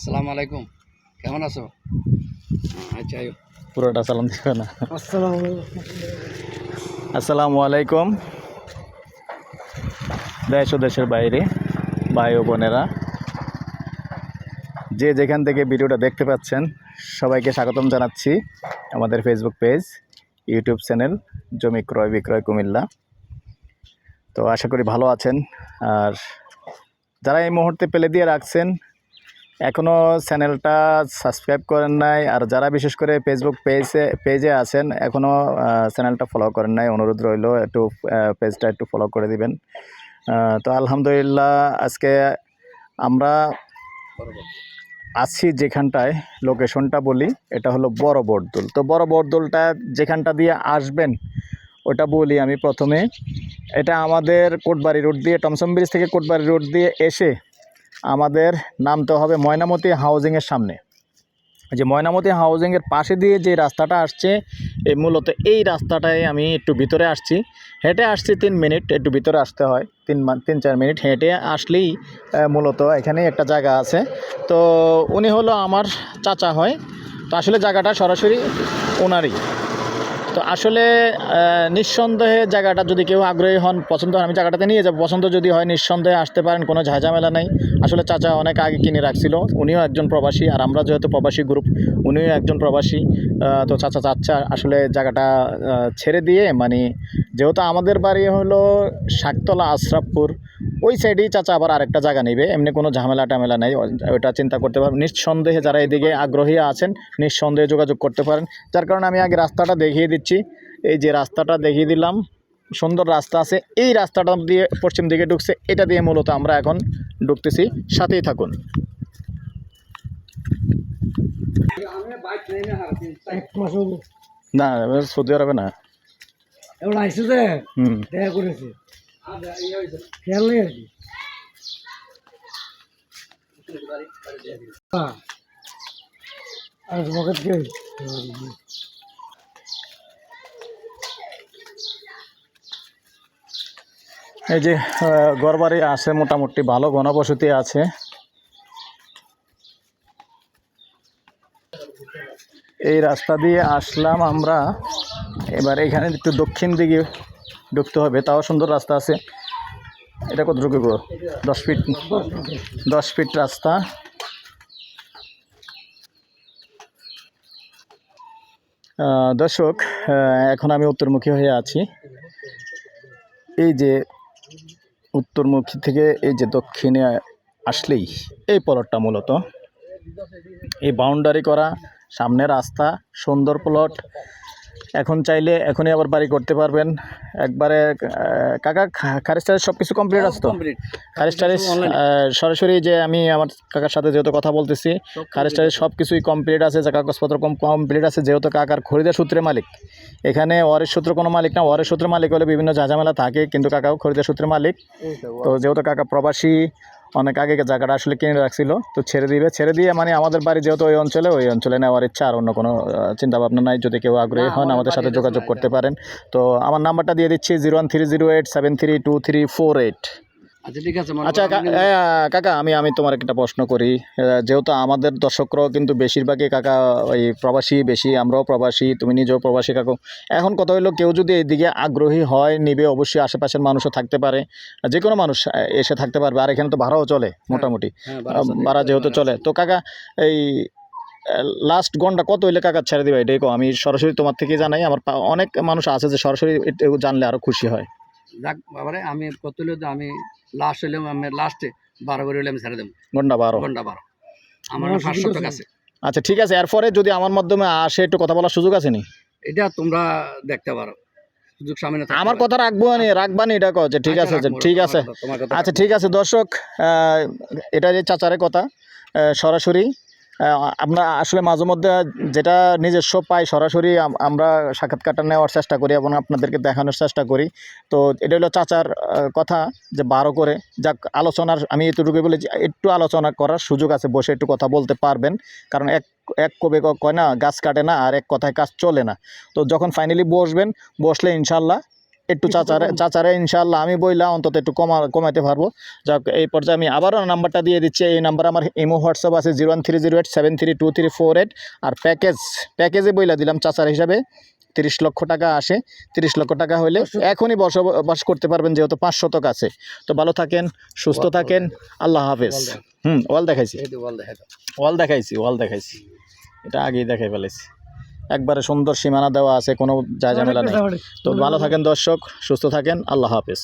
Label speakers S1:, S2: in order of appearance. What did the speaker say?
S1: আসসালামু আলাইকুম। কেমন আছো? আচ্ছা আয়ো।
S2: পুরোটা সালাম দিবে না? আসসালামু আলাইকুম। দেশ ও দেশের বাইরে ভাই ও বোনেরা যে যেখান থেকে ভিডিওটা দেখতে পাচ্ছেন সবাইকে স্বাগতম জানাচ্ছি আমাদের ফেসবুক পেজ ইউটিউব চ্যানেল জমি ক্রয় বিক্রয় কুমিল্লা। তো আশা করি ভালো আছেন। আর যারা এই মুহূর্তে পেলে দিয়ে রাখছেন এখনও চ্যানেলটা সাবস্ক্রাইব করেন নাই, আর যারা বিশেষ করে ফেসবুক পেজে পেজে আছেন এখনও চ্যানেলটা ফলো করেন নাই, অনুরোধ রইল একটু পেজটা একটু ফলো করে দিবেন। তো আলহামদুলিল্লাহ আজকে আমরা আছি যেখানটায় লোকেশনটা বলি, এটা হলো বড় বরদুল তো বড় বরদুলটা যেখানটা দিয়ে আসবেন, ওটা বলি আমি প্রথমে। এটা আমাদের কোটবাড়ি রোড দিয়ে, টমসম ব্রিজ থেকে কোটবাড়ি রোড দিয়ে এসে আমাদের নামতে হবে ময়নামতি হাউজিংয়ের সামনে। যে ময়নামতি হাউজিংয়ের পাশে দিয়ে যে রাস্তাটা আসছে, এই মূলত এই রাস্তাটায় আমি একটু ভিতরে আসছি। হেঁটে আসছি তিন মিনিট, একটু ভিতরে আসতে হয়। তিন তিন চার মিনিট হেঁটে আসলেই মূলত এখানে একটা জায়গা আছে। তো উনি হলো আমার চাচা হয়। তো আসলে জায়গাটা সরাসরি ওনারই। তো আসলে নিঃসন্দেহে জায়গাটা যদি কেউ আগ্রহী হন, পছন্দ হয় আমি জায়গাটাতে নিয়ে যাব। পছন্দ যদি হয়, নিঃসন্দেহে আসতে পারেন, কোনো ঝাঁঝামেলা নাই। আসলে চাচা অনেক আগে কিনে রাখছিল, উনিও একজন প্রবাসী, আর আমরা যেহেতু প্রবাসী গ্রুপ উনিও একজন প্রবাসী তো চাচা চাচ্ছা আসলে জায়গাটা ছেড়ে দিয়ে মানে যেহেতু আমাদের বাড়ি হলো শাকতলা আশরাফপুর ওই সাইডেই চাচা আবার আরেকটা জায়গা নেবে। এমনি কোনো ঝামেলা টামেলা নেই। ওইটা চিন্তা করতে পারবেন। নিঃসন্দেহে যারা এদিকে আগ্রহী আছেন নিঃসন্দেহে যোগাযোগ করতে পারেন। যার কারণে আমি আগে রাস্তাটা দেখিয়ে দিচ্ছি। এই যে রাস্তাটা দেখিয়ে দিলাম সুন্দর রাস্তা আছে। এই রাস্তাটা দিয়ে পশ্চিম দিকে ঢুকছে। এটা দিয়ে মূলত আমরা এখন ঢুকতেছি। সাথেই থাকুন। না সৌদি আরবে না। হুম।
S3: খেয়াল কি হ্যাঁ আর
S2: এই যে গড়বাড়ি আছে, মোটামুটি ভালো, ঘনবসতি আছে। এই রাস্তা দিয়ে আসলাম আমরা। এবার এখানে একটু দক্ষিণ দিকে ঢুকতে হবে, তাও সুন্দর রাস্তা আছে। এটা কত ঢুকব দশ ফিট দশ ফিট রাস্তা। দর্শক এখন আমি উত্তরমুখী হয়ে আছি। এই যে উত্তরমুখী থেকে এই যে দক্ষিণে আসলেই এই প্লটটা মূলত। এই বাউন্ডারি করা, সামনে রাস্তা, সুন্দর প্লট এখন চাইলে এখনই আবার বাড়ি করতে পারবেন। একবারে কাকা খারিজ টারিজ সব কিছু কমপ্লিট আছে তো? খারিজ টারিজ সরাসরি যে আমি আমার কাকার সাথে যেহেতু কথা বলতেছি খারিজ টারিজ সব কিছুই কমপ্লিট আছে যা কাগজপত্র কম কমপ্লিট আছে যেহেতু কাকার খরিদের সূত্রে মালিক। এখানে ওয়ারের সূত্র কোনো মালিক না ওয়ারের সূত্রে মালিক হলে বিভিন্ন ঝাঁঝামেলা থাকে কিন্তু কাকাও খরিদের সূত্রে মালিক। তো যেহেতু কাকা প্রবাসী অনেক আগে জায়গাটা আসলে কিনে রাখছিল তো ছেড়ে দিবে। ছেড়ে দিয়ে মানে আমাদের বাড়ি যেহেতু ওই অঞ্চলে ওই অঞ্চলে নেওয়ার ইচ্ছা আর অন্য কোনো চিন্তা ভাবনা নাই। যদি কেউ আগ্রহী হন আমাদের সাথে যোগাযোগ করতে পারেন। তো আমার নাম্বারটা দিয়ে দিচ্ছি zero one three zero eight seven three two three four eight.
S1: আচ্ছা ঠিক আছে
S2: আচ্ছা কাকা আমি আমি তোমার একটা প্রশ্ন করি। যেহেতু আমাদের দর্শকরাও কিন্তু বেশিরভাগই কাকা ওই প্রবাসী বেশি আমরাও প্রবাসী তুমি নিজেও প্রবাসী কাকু। এখন কথা হলো কেউ যদি এইদিকে আগ্রহী হয় নিবে অবশ্যই আশেপাশের মানুষও থাকতে পারে। যে কোনো মানুষ এসে থাকতে পারবে। আর এখানে তো ভাড়াও চলে মোটামুটি।
S1: হ্যাঁ,
S2: ভাড়া যেহেতু চলে। তো কাকা এই লাস্ট ঘণ্টা কত হইলে কাকা ছেড়ে দিবে? এটাই কো আমি সরাসরি তোমার থেকে জানাই আমার অনেক মানুষ আছে যে সরাসরি জানলে আরও খুশি হয়।
S1: যাক বাবারে আমি কত আমি লাস্ট আমি লাস্টে বারো করে আমি ছেড়ে দেবো।
S2: ঘণ্টা বারো।
S1: ঘণ্টা বারো। আমার
S3: সুবিধা
S1: টাকা
S3: আছে।
S2: আচ্ছা ঠিক আছে এরপরে যদি আমার মাধ্যমে আসে একটু কথা বলার সুযোগ আছে নি?
S1: এটা তোমরা দেখতে পারো। সুযোগ সামনে থাকতে
S2: আমার কথা রাখব নি রাখবানি এটা কো যে ঠিক
S1: আচ্ছা,
S2: আছে ঠিক আছে। আচ্ছা ঠিক আছে দর্শক আহ, এটা যে চাচারের কথা আহ, সরাসরি আমরা আসলে মাঝে মধ্যে যেটা নিজস্ব পাই সরাসরি আম- আমরা সাক্ষাৎকারটা নেওয়ার চেষ্টা করি এবং আপনাদেরকে দেখানোর চেষ্টা করি। তো এটা হলো চাচার কথা যে বারো করে। যাক, আলোচনার, আমি এতটুকু বলে একটু আলোচনা করার সুযোগ আছে, বসে একটু কথা বলতে পারবেন। কারণ এক এক কবে কয় না, গাছ কাটে না, আর এক কথায় কাজ চলে না। তো যখন ফাইনালি বসবেন, বসলে ইনশাল্লাহ একটু চাচারে চাচারে ইনশাল্লাহ আমি বইলা অন্তত একটু কমা কমাতে পারব। যাক এই পর্যায়ে আমি আবারও নাম্বারটা দিয়ে দিচ্ছি। এই নাম্বার আমার ইমো হোয়াটসঅ্যাপ আছে zero one three zero eight seven three two three four eight. আর প্যাকেজ প্যাকেজে বইলা দিলাম চাচার হিসাবে। তিরিশ লক্ষ টাকা আসে। তিরিশ লক্ষ টাকা হলে এখনই বসবাস করতে পারবেন যেহেতু পাঁচ শতক আছে। তো ভালো থাকেন সুস্থ থাকেন। আল্লাহ হাফেজ। হুম ওয়াল দেখাইছি। ওয়াল দেখাইছি ওয়াল দেখাইছি। এটা আগেই দেখাই ফেলেছি একবারে সুন্দর সীমানা দেওয়া আছে কোনো যা ঝামেলা নেই। তো ভালো থাকেন দর্শক সুস্থ থাকেন আল্লাহ হাফেজ।